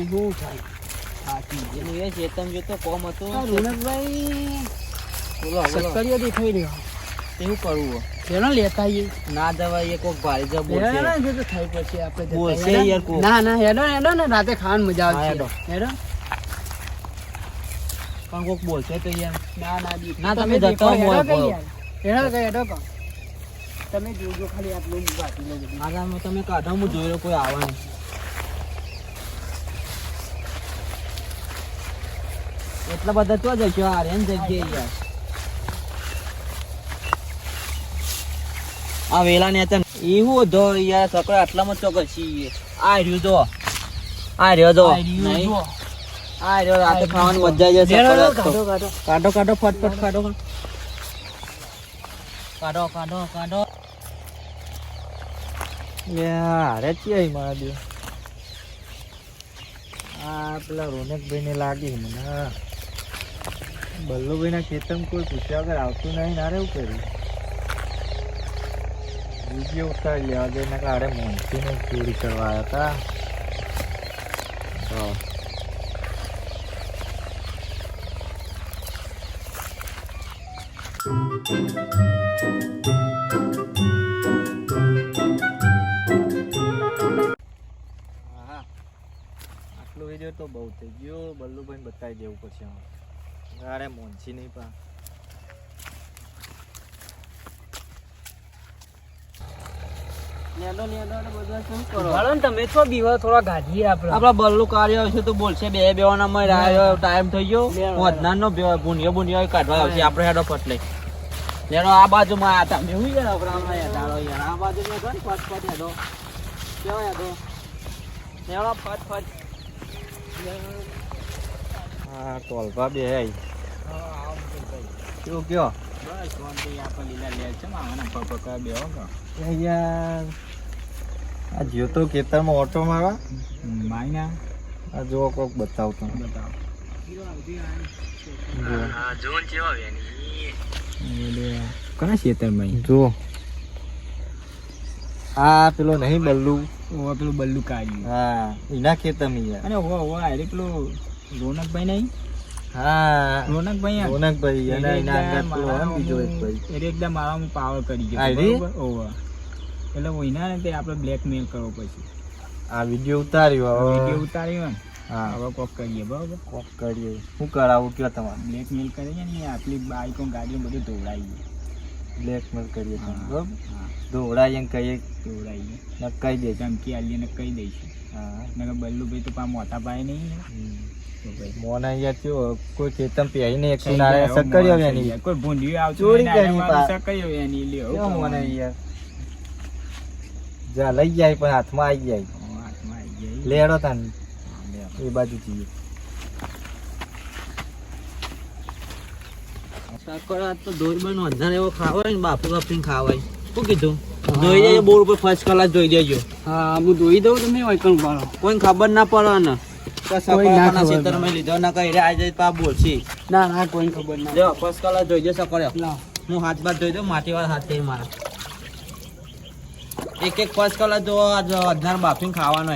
થાય શું થાય? સાચી એનું એ ચેતન જો તો કોમ હતું. રોનકભાઈ બોલો સક્કરીઓ દેખાઈ રહ્યો. એવું કરવું લેતા આવીએ. ના કોક ભારે તો થાય પછી આપણે બોલશે યાર કોક. ના ના હેડો હેડો ને રાતે ખાવાની મજા આવશે. હેડો. હેડો. પણ કોક બોલશે તો યાર. ના ના ના, તમે તમે જતા દેખો, હેડો કઈ હેડો કઈ તમે જોજો ખાલી આટલું બાકી. લો. તમે કાઢો હું રહ્યો કોઈ આવે એટલા બધા તો જશો આ રેન જગ્યાએ યાર આ વેલા ને એવું ધો યાર સકડો આટલામાં ચોક્કસ છીએ આ રહ્યું જો. આ રહ્યો જો. આ રહ્યું આ તો ખાવાની મજા જશે કાઢો, કાઢો. કાઢો ફટફટ કાઢો. કાઢો કાઢો કાઢો. અરે ચિયા મારા દે. આ પેલા રોનકભાઈ ને લાગી મને. બલ્લુભાઈ ના ખેતરમાં કોઈ પૂછ્યા વગર આવતું નહીં, ના એવું કર્યું. બીજી ઉતારી લેવા દે ને મોનસી ને ચોરી કરવા આવ્યા હતા આટલો વીડિયો તો બહુ થઈ ગયો. બલ્લુભાઈને બતાવી દેવું પછી હવે અરે મોનસી નહીં પા આપડા બલ્લુ કાર્ય આવશે તો બોલશે બે બે. ટાઈમ થઈ ગયો. વધનાર નો ભૂનિયો ભૂનિયો કાઢવા આવશે. આપણે હેડો પટ લઈ. લેણો આ બાજુમાં આ તમે હું યાર આપણે યાર યાર. આ બાજુમાં ગણ ફટ ફટ હેડો. કેવા હેડો? લેણો ફટ ફટ હા ટોલભા બે આઈ. કેવું કયો? બસ શાંતિ આપણે લીલા લે છે માવાના પકડવા બેહો કો યાર આ જો તો ખેતરમાં ઓટો મારવા. માઈના આ જો કોક બતાવો. જો કના ખેતરમાં જો આ પેલો નહીં બલ્લુ. ઓ પેલું બલ્લુ કાઢ્યું હા એના ખેતરમાં યાર. અને હો હો આરે પેલું રોનકભાઈ નહીં? હા. રોનકભાઈ રોનકભાઈ અને એટલે એના આગળ પેલો મારા હે ને બીજો એક ભાઈ. એટલે એકદમ મારામાં પાવર કરી ગયો. બરોબર? ઓવે. એટલે ઓઈના ને તે આપણે બ્લેકમેલ કરવો પછી આ વીડિયો ઉતાર્યો વીડિયો હવે. ઉતાર્યો ને હા. હવે કોક કરીએ બરોબર? કોક કરીએ. શું કરાવું કયો તમારે? બ્લેકમેલ કરીએ ને આપણી બાઈકો ગાડીઓ બધું દોડાઈએ બ્લેકમેલ કરીએ તમે બરોબર? ને કહીએ. દોડાઈએ ને કહી દેજો ધમકી આલીએ ને કહી દઈશું. હા. નકર બલ્લુભાઈ તો પા મોટા ભાઈ નહીં મોને યાર ચો કોઈ ખેતમ પહેરીને એકસો થઈ નારે જાય, હવે સક્કરીઓ મોડું એની કોઈ ભૂંડી આવ ચોરી ને કરી પા. સક્કરીઓ એની લ્યો. હું યાર જા લઈ જાય પણ હાથમાં આવી જાય. હાથમાં આવી જાય. લેડો તાન. એ બાજુ જઈએ. સકરા તો દોઈ બનો એવો ખાવાય ને બાપુ બાપીને ખાવાય. શું કીધું? જોઈ દેજો બોર ઉપર ફર્સ્ટ ક્લાસ જોઈ દેજો. હા હું ધોઈ દઉં તમે વૈકણ પાડો કોઈ ખબર ના પડે ને એક એક ફર્સ્ટ ક્લાસ જો અધનાર બાફીને ખાવાનો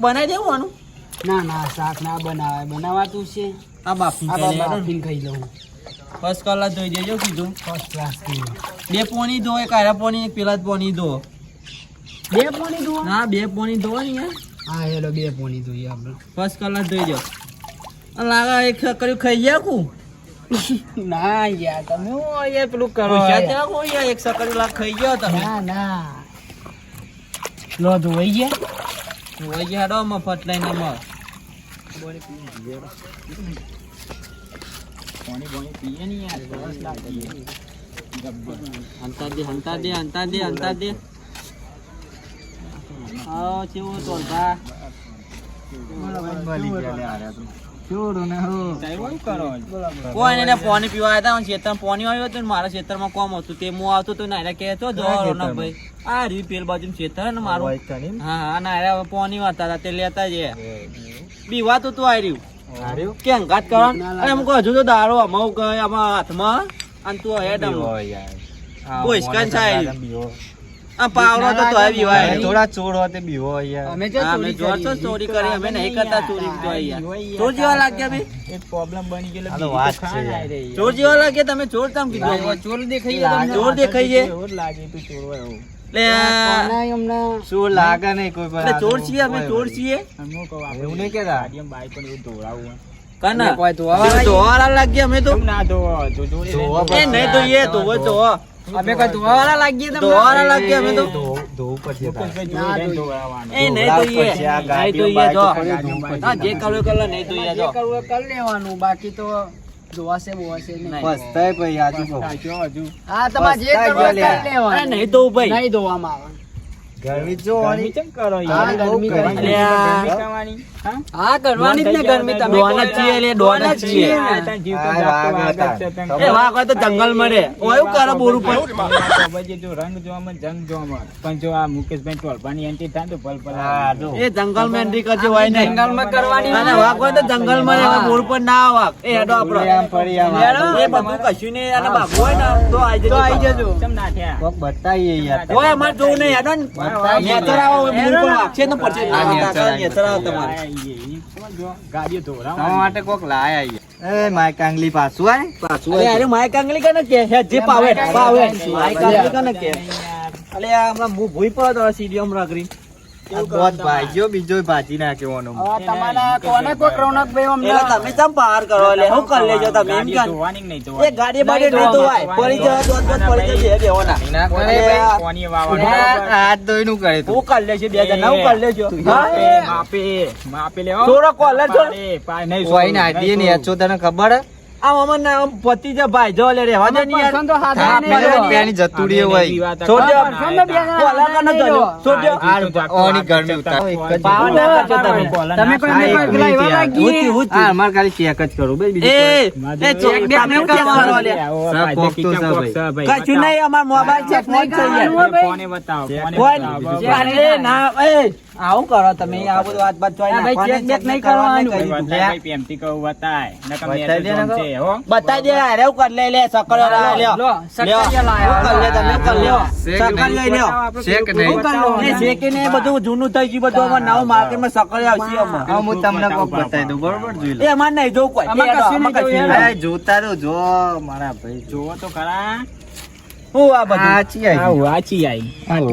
બનાવી દેવાનું ના ના શાક ના બનાવાય. બનાવાતું છે. આ બાફીને ખાઈ. લઉં ફર્સ્ટ ક્લાસ જોઈ દેજો કીધું. ફર્સ્ટ ક્લાસ બે પોની ધો એક આરા પોની એક પેલા જ પોની ધો બે પોણી ધો ના બે પોની ધો ને યાર હા હેલો બે પોણી જોઈએ આપણે. ફર્સ્ટ કલર જોઈ દો લાગે એક કર્યું ખાઈ ગયા કુ? ના યાર તમે હું અહીંયા પેલું કરો યાર. એક સકરી લાખ ખાઈ ગયો તમે. ના ના. લો ધોઈ ગયા? ધોઈ ગયા હેડો મફત લઈને મર પાણી પાણી પીએ ને યાર સરસ લાગીએ હંતા દે હંતા દે હંતા દે હંતા દે. તો હો કોઈ ને પાણી પીવા આવ્યા હતા પાણી આવ્યું હતું મારા ખેતરમાં કોમ હતું તે હું આવતો તો નાયરા કે તો જો આ રહ્યું પેલ બાજુ ખેતર ને મારું. હા નાયરા પાણી વાતા હતા તે લેતા જ બીવા તો તું આવી રહ્યું. કેમ કે કરવા અરે એમ કહું હજુ તો દારૂ અમાઉ આમાં હાથમાં અને તું હેડ યાર. સ્કન મોને પાવડો તો તોય બીવાય થોડા ચોર હોય બીવો યાર. અમે જો ચોરી કરી. ચોરી કરી અમે નહીં કરતા ચોરી તો અહીંયા ચોર જેવા લાગ્યા બી એક પ્રોબ્લેમ બની ગયેલો આ વાત છે ચોર જેવા લાગ્યા તમે ચોર કેમ કીધું લાગે, ચોર દેખાઈએ તમને. ચોર દેખાય છે એવું લાગે તું ચોર હોય એવું. એટલે ચોર લાગે નહીં કોઈ પણ ચોર છીએ અમે ચોર છીએ. એવું નહીં. ગાડીમાં બાઈક પર એવું હોય. કાના? ધોવાળા લાગ્યા? અમે તો? ના ધોવા? ધોવા નહીં તો એ ધોવો ધોવો. અમે કઈ ધોવાવાળા લાગીએ તમને? ધોવાવાળા લાગીએ અમે તો. ધો- ધોવું પડશે તારે. ના એ નહીં તો પછી નહીં તો એ જો હા જે કરવું એ નહીં તો જો કરવું કર લેવાનું. બાકી તો ધોવાશે બોવાશે નહીં. પસ્તાય ભાઈ આજુ. હા તમારે જે કરવું કરી લેવાનું. નહીં તો ભાઈ. નહીં ધોવામાં આવે. ગરમી જો ગરમી કેમ કરો યાર? ગરમી ગરમી કરી. ગરમી કરવાની. હા? કરવાની જ ને ગરમી તમે ડોન જ છીએ એટલે ડોન જ છીએ. એ વાહ કોઈ તો જંગલ મરે ઓ કરો બોરું પર તો જો રંગ જોવામાં જંગ જોવામાં. પણ જો આ મુકેશભાઈ ટોલપાની એન્ટ્રી થાય તો ભલ ભલ એ જંગલમાં એન્ટ્રી કરજો હોય નહીં જંગલમાં કરવાની અને વાહ કોઈ તો જંગલ મરે એમાં બોર પર ના આવે એ હેડો આપણો આમ ફરી આમ એ બધું કશું ને અને ભાગવું હોય ને તો આઈ જજો. તો આઈ જજો. કેમ ના થયા? કોક બતાઈએ યાર. ઓય અમારે જોવું નહીં હેડો ને. માટે કોક લાયા એ માય કાંગલી પાછું આય અરે અરે માય કાંગલી કને કે જે પાવે પાવે. માય કાંગલી કને કે અલે હમણાં હું ભૂઈ પડ્યો તો સીડીઓ માં રાખરી બોધ બીજો ભાજી નાખ્યો તમારે હવે તમારા કોને કોક રૌનકભાઈ અમને તમે ચમ પાર કરો? એટલે હું કરી લેજો તમે એમ કે એ ગાડી બાડી નહીં તો પડી જવા તો તો પડી જશે દેવાના ના ભાઈ. કોની? હાથ ધોઈનું કરે તું હું કરી લેશે બે જણા હું કરી લેજો. માપે, માપે, માપે થોડો કોલર થોડો નહીં હોય ના દે ને તને ખબર? હે? આ મમન ના આમ પતિ જે ભાઈ જો લે રેવા દે ની યાર તો હાથે થાપ નહીં મેલે લેવો. રૂપિયાની જતુડી હોય છોડ દે. પસંદ બે ના, જણા કોલર કને નહીં જજો લો. છોડ દે આ તો જાગતો ઓની ગરમી ઉતાર. કોઈ ના કરજો તમે. તમે કોઈ ને કોઈ પેલા એવા યાર. હા, અમારે ખાલી ચેક જ કરું ભાઈ બીજું એ ચેક બેક ને ચેક લે સર, કોક તો સર ભાઈ. કશું નહીં અમાર મોબાઈલ ચેક નહીં બતાવો અરે ના એ આવું કરો તમે આ બધું વાત બાત જોઈ નાખો ચેક બેક નહીં કરવાનું. ભાઈ, પ્રેમથી કહું બતાય નકમ ને હો દે અરે કરી લે લે સકર લો, લ્યો સક્કરિયા લાયા. લે તમે કરી લ્યો શેક લઈ લ્યો શેક નહીં. હું કરી લઉં. એ ને બધું જૂનું થઈ ગયું બધું અમાર નવું માર્કેટમાં સકર આવશે અમાર. હું તમને કોક બતાવી દઉં બરોબર જોઈ લો એ અમાર નહીં જોવું કોઈ અમાર કશું નહીં અમાર કશું જોવું, નહીં. એ જોતા તો જો મારા ભાઈ જોવો તો ખરા હું આ બધું આ આવી? આવું વાંચી આઈ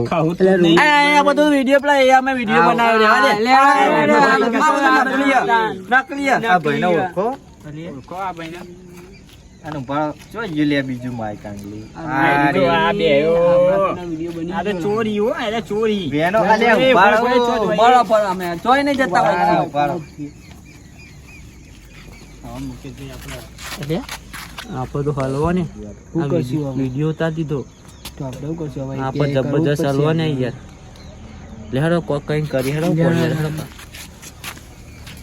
ખાવું તો નહીં. આ આ બધું વીડિયો પ્લે એ અમે વીડિયો. બનાવ્યો રહેવા લે, આ ઓળખો ઓળખો આ ભાઈને? આનું ભાવ જો ઈ લે માય કાંગલી? આ આ જો આ બે વીડિયો આ તો ચોરી હો આ ચોરી. બેનો અમે. જોઈ નહીં જતા. હા, આપણે. તો હલવો ને. ઉતાર દીધો. તો આપણે જબરજસ્ત હલવા ને યાર. લે કોક કઈ કરી હેરો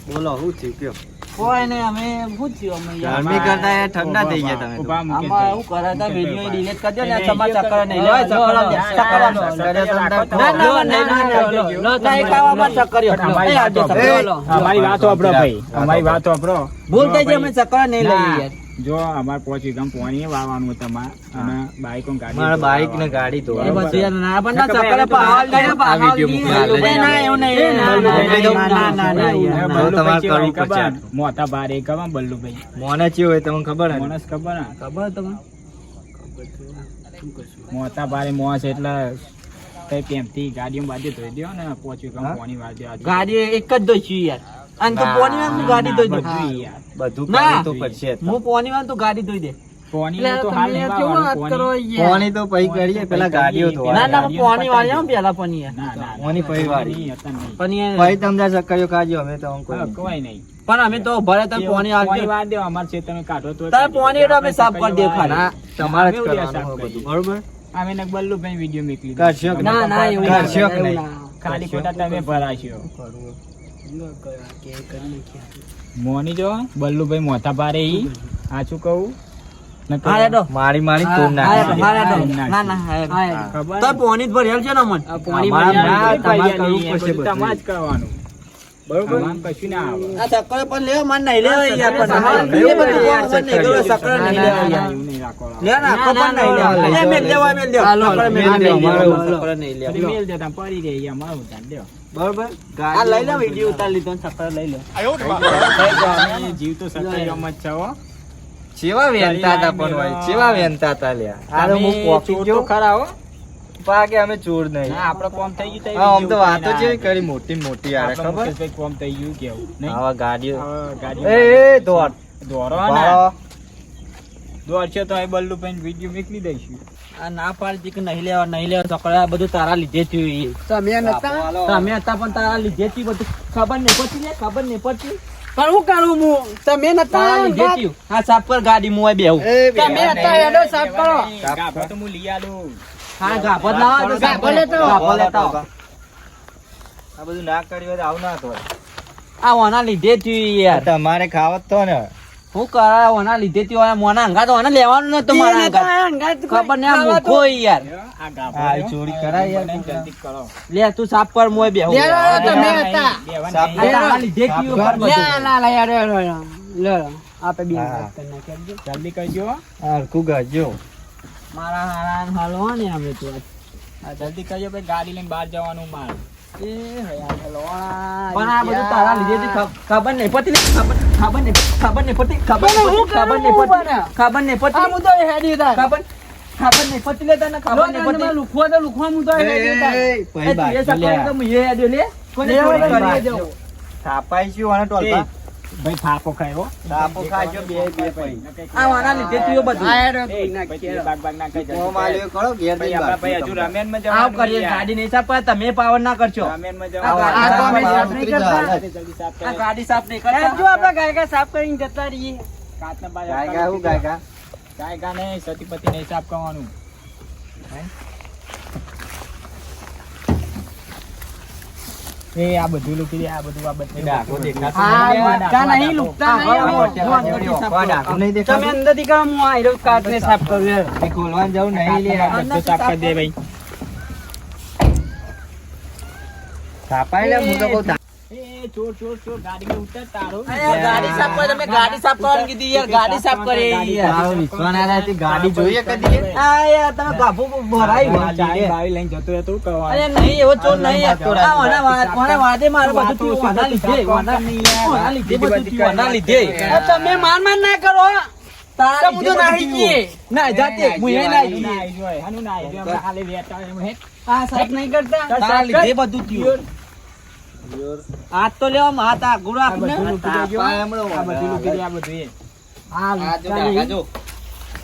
બોલો શું થયું કયો? કોઈ નહીં અમે પૂછ્યું અમે ગરમી કરતા એ ઠંડા થઈ ગયા તમે આમાં એવું કરે તો વિડિયો ડિલીટ કરજો ને તમાર ચક્કર નહીં કરો. લેવાય ચક્કર લો, ચક્કર રાખો ના, ના, ના, ના, ના, લો. એ વાતો ચક્કર લો. અમારી વાતો વાપરો ભાઈ અમારી વાતો વાપરો ભૂલ થઈ જાય અમે ચક્કર નહીં લઈએ યાર જો અમારે પોચ વીઘા પોણી વાવવાનું તમારે અને બાઈક ગાડી મારા બાઈક ને ગાડી તો ના પણ ના ના, એવું નહીં, ના, ના, ના, તમારે કરવું પડશે. મોટા બારે ખબર બલ્લુભાઈ. મોને ચી હોય તમને ખબર હે? ને? ખબર હે? ખબર તમને? મોટા બારે છે એટલે કઈ પ્રેમથી ગાડીઓ બાજુ ધોઈ દો ને પોચ વીઘા? પોણી વાળી ગાડી એક જ દોઈશું યાર. અને તું ના, પોની માં તું ગાડી ધોઈ દે બધું યાર બધું ના. કરવું તો પડશે હું પોની માં તું ગાડી ધોઈ દે પોની તો હાલ તમે વાત તો કરીએ પેલા ગાડીઓ ના ધોવા ના પણ પોની વાળી આમ પેલા પોની પોની ના ના પછી વાળી. પોની હતા નહીં. પણ એ- પછી તમે ત્યાં ચક્કરીઓ કાઢજો અમે તો કોઈ નહીં. કોઈ નહીં પણ અમે તો ભરે તમે પોની પોણી આવજો વાર દેવા અમાર છે તમે કાઢો તો તારે પોની તો અમે સાફ કરી દે ખાલી. ના, તમારે જ કરવાનું હોય બધું બરોબર અમે ને બલ્લુભાઈ વીડિયો મેકલી કરશો ના ના એવું કરશો નહીં? ના. ખાલી ખોટા તમે ભરાશો. મોની જો બલ્લુભાઈ મોટા પારે ઈ આછું કહું મારી મારી. નાખી. ના ના યાર. તો પોની જ ભરેલ છે ને મન આ પોણી અમારા ભરી ના, આવે. તમારે જ કરવાનું બરોબર કશું ના આવે આ ચક્કર પણ લેવો માન નહીં લેવા યાર પણ યાર, નહીં લેવા, ચક્કર નહીં લેવા યાર. લે રાખો પણ નહીં લે. ના, મેલ દેવો, મેલ દેવો. હાલો, મેલ દેવો, હાલો. સકળ નહીં લેવો. મેલ દેતા પડી રહી અમારું ઉતાર દેવો બરોબર? આ લઈ લે વીડિયો ઉતારી લીધો ને લઈ લે. જીવ તો સત્તરિયામાં જ છે હો. વેનતા હતા પણ ભાઈ ચેવા વેનતા હતા લ્યા. આ તો હું તમે પોકી ચોર ખરા હો. પાકે અમે ચોર નહીં. ના આપડે કોમ થઈ ગયું હા આમ તો વાતો છે કરી મોટી મોટી આપડે ખબર? કોમ થઈ ગયું કેવું નહીં? આવા ગાડીઓ. હવે ગાડી એ દોડ. દોરો ને. ભાળો. દોડશે તો એ બલ્લુ ભાઈ વીડિયો મોકલી દઈશું. આ ના પાડતી કે નહીં લેવા નહીં લેવા સકળ બધું તારા લીધે થયું તમે નતા? તમે હતા પણ તારા લીધે થી બધું. ખબર નહીં પડતી લે ખબર નહીં પડતી. પણ હું કરું હું? તમે નતા? લીધે થયું. હા સાફ પર ગાડી મુવાય બેહું. તમે હતા હેડો સાફ કરો ગાભા તો હું લઈ આલું. હા ગાભો લાવો ગાભો લેતો. ગાભો લેતા. આ બધું ના કર્યું આવું ના તો આ ઓના લીધે થયું યાર. તમારે ખાવત તો ને. હું કરા ઓના લીધે થયું આ મોના હંગાત ઓને લેવાનું તો મારા હંગા ખબર નહીં આ મૂર્ખો યાર. આ ગાભો ચોરી કરાય યાર જલ્દી કરો. લે તું સાફ કર મોય બેહું. લે, લે, લે, તમે હતા. સાફ કર આ લીધે સાફ લે ના લે યાર. લે આપે બી. કરી. જલ્દી કરજો હરખું ગાજો મારા હારા હાલો ને અમે તો. આ જલ્દી કરજો ભાઈ ગાડી લઈને બહાર જવાનું મારે. પણ આ બધું તારા લીધે ખબર નહીં પડતી ખબર ખબર નહીં ખબર નહીં પડતી ખબર નહીં ખબર નહીં પડતી ખબર નહીં પડતી હું તો હેડી હતા. ખબર ખબર નહીં પડતી લે તને ખબર નહીં પડતી લુખવા તો લુખવા હું તો હેડી હતા. એ તું તો મુએ આડ્યો લે કોને લેવો કરી? લઈ જાઓ. થાપાઈશું અને ટોલપા ભાઈ થાપો ખાયો થાપો ખાજો બે બે ભાઈ આ વાના લીધે થયું બધું. આ તું. બાગ બાગ ના કરી મોં માલ્યો કરો ઘેર ભાઈ આપણા ભાઈ હજુ રામેનમાં રામેનમાં આવ કરીએ ગાડી નહીં સાફ તમે પાવર ના કરશો. રામેનમાં જવાનું આ તો અમે સાફ નહીં કરતા. આ કરે. ગાડી સાફ નહીં કરતા જો આપણા ગાયકા સાફ કરીને જતા રહીએ. કાચના બાજ ગાયગા હું ગાયગા ગાયગા નહીં સતીપતિ નહીં સાફ કરવાનું. એ આ બધું લૂકી દે આ બધું આ બધું. ડાકો દેખાતો હા નહીં. લુકતા નહીં લુકતા તમે અંદરથી કરો હું આયરો કાટ ને સાફ કરું યાર. એ ખોલવા જવું નહીં લે. બધું સાફ કરી દે ભાઈ. થાપાઈ લે હું તો એ ચોર ચોર ચોર ગાડીમાં ઉતર તારો ગાડી સાફ કરે તમે ગાડી સાફ કરવાની કીધી યાર ગાડી સાફ કરે યાર તારો ના ગાડી જોઈએ કદી આ યાર તમે ગાભો ભરાઈ ચાવી બાવી લઈને જતો રહેતો અરે નહીં એવો ચોર નહીં યાર. આ વાના વાદે મારે બધું થયું વાના લીધે વાના વાના લીધે બધું વાના લીધે તમે માર માર ના કરો તારા તમે તો નાહી. ના જાતે હું એ નાહી ગઈ. હાનું ના આવી ગયું. હાલે વેચાવ એમ હે. આ સાફ નહીં કરતા તારા લીધે બધું થયું હાથ તો લેવા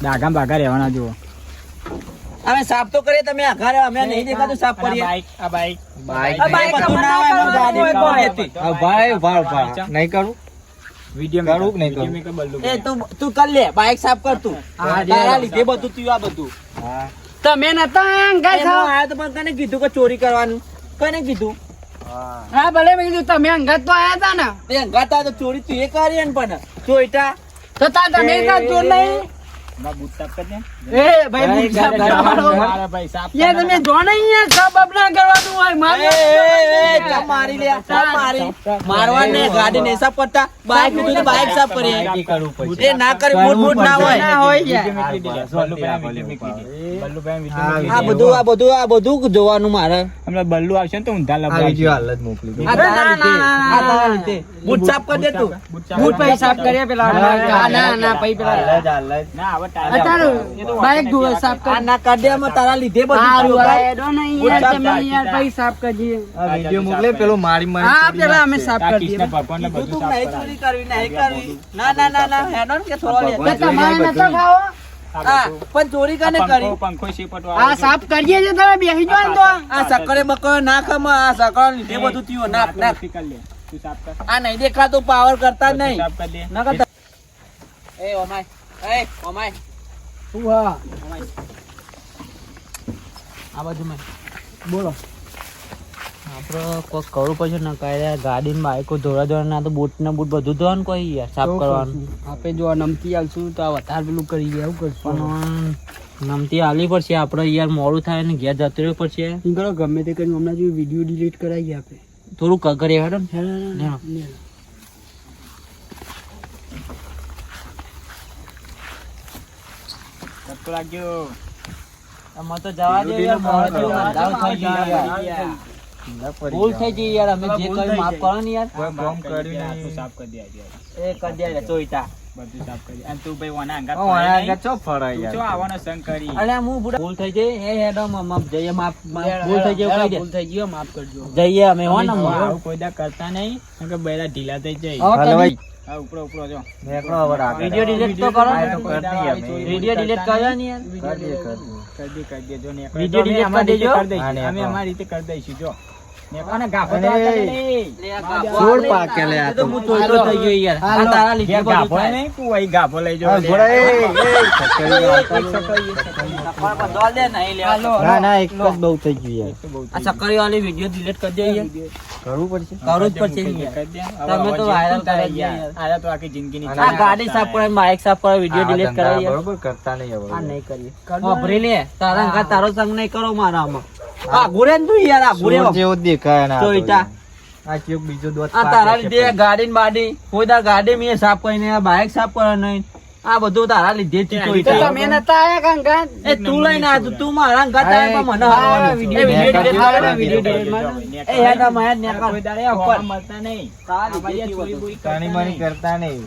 ડાઘા. બાઘા રહેવાના જુઓ. અમે સાફ તો કરીએ તમે આઘા રહો. અમે નહીં દેખાતું સાફ કરીએ. બાઈક આ બાઈક. બાઈક આ બાઈક બધું ના ગાડી હોય કોણ તો. હતી? ભાઈ ઊભા ઊભા નહીં કરું? વીડિયો કરું કે નહીં કરું? એ તું તું કર લે બાઈક સાફ કર તું. હા, તારા લીધે બધું થયું આ બધું. હા. તમે નતા ગાય ખાવા. આયા તો પણ કને કીધું કે ચોરી કરવાનું? કને કીધું? હા ભલે મેં કીધું તમે અંગત તો આયા તા ને. અંગત તો ચોરી તું એ કરી ને પણ. ચોઈટા તા તમે ચોર નહીં? જોવાનું મારે હમણાં બલ્લુ આવશે ને તો ઊંધા આ લબડાવશે. વીડિયો હાલ જ મોકલી બૂટ સાફ કરી દે તું બુટ સાફ કરી સાફ કરીએ પેલા ના ના પેલા ના બાઈક ધોવે સાફ ના કરી. તારા લીધે બધું હારું થયું, આ ભાઈ. એડો નહીં યાર તમે યાર પછી સાફ કરીએ આ મોકલે પેલો મારી મારી હા પેલા અમે સાફ કરી દઈએ. ભગવાનને બધું સાફ નહીં કરવી. નહીં કરવી. ના ના ના ના હેડો ને કે થોડો લે તમારે નતો ખાવો આ હા બધું. પણ ચોરી કને કરી? પંખો શેપટો આ સાફ કરીએ છે તમે બેસી જો ને તો. આ સકરે બકરે ના ખમા આ સકરે લીધે બધું થયું. ના નાક કરી લે. તું સાફ કર. આ નહીં દેખાતું પાવર કરતા જ નહીં. સાફ કરી દે ના કરતા એ ઓમાય. એ ઓમાય. શું હા? આ બાજુ મેં બોલો. આપણે કોઈ કરવું પડશે ને કાંઈ ગાડી ને બાઈકો ધોરા ધોરા ના તો બૂટ ને બૂટ બધું ધોવાનું કોઈ યાર સાફ કરવાનું. આપણે જો નમતી આવશું તો આ વધારે પેલું કરી ગયા એવું કરશું. પણ નમતી આલી પડશે આપણે યાર મોડું થાય ને ઘેર જતું રહેવું પડશે. ગમે તે કરીને હમણાં જો વીડિયો ડિલીટ કરાવીએ આપણે થોડું કરીએ હેડો ને. હેલો લે. અમે તો જવા દે યાર મોડું થઈ ગયા યાર. ભૂલ થઈ ગઈ યાર અમે જે કર્યું માફ કરો ને યાર કોઈ ગોમ કર્યું નહીં. સાફ કરી દે આજે. એ કરી દે ચોઈતા બધું સાફ કરી અને તું ભાઈ ઓના અંગાત ઓ, ફરે આયા નહીં. આગળ ચો ફરાય યાર. ચો આવવાનો સંગ કરી અરે હું ભૂલ થઈ જઈ હે હેડો મ- મ- જઈએ માફ ભૂલ થઈ ગયો કહી દે ભૂલ થઈ ગયો માફ કરજો જઈએ અમે હો ને કોઈ દા કરતા નહીં કે બૈરા ઢીલા થઈ જાય હવે હાલો ભાઈ. તમે હા ઉપરો ઉપરો જો નેકળો હવે આગળ. વિડિયો ડિલીટ તો કરો. આ તો કરી દઈએ અમે. ડિલીટ કરો ને યાર કરી દઈએ, કરી. દે જો ને વિડિયો ડિલીટ કરી દેજો. અમે અમારી રીતે કરી દઈશું જો ગાડી સાફ કરે બાઇક સાફ કરે વીડિયો ડિલીટ કરાવી બરોબર કરતા નહીં હવે આ નહીં કરીએ તારા તારો સંગ નહીં કરો મારામાં આ ગુરે ને તું યાર આ ગુરે જેવો દેખાય ને તો ચોઈટા. આ ચેક બીજો દોત આ તારા લીધે ગાડી ને બાડી કોઈ તાર ગાડી મેં સાફ કરીને આ બાઇક સાફ કરે નહીં. આ બધું તારા લીધે જ ત્યાં ચોઈટા. તમે નતા આયા કાંગા એ તું લઈને આ તું મારા પણ મને હરવાનું. Video video video. એ હેડ માયા કોઈ દાડે મળતા નહીં. તારા ચોરી કરતા નહીં.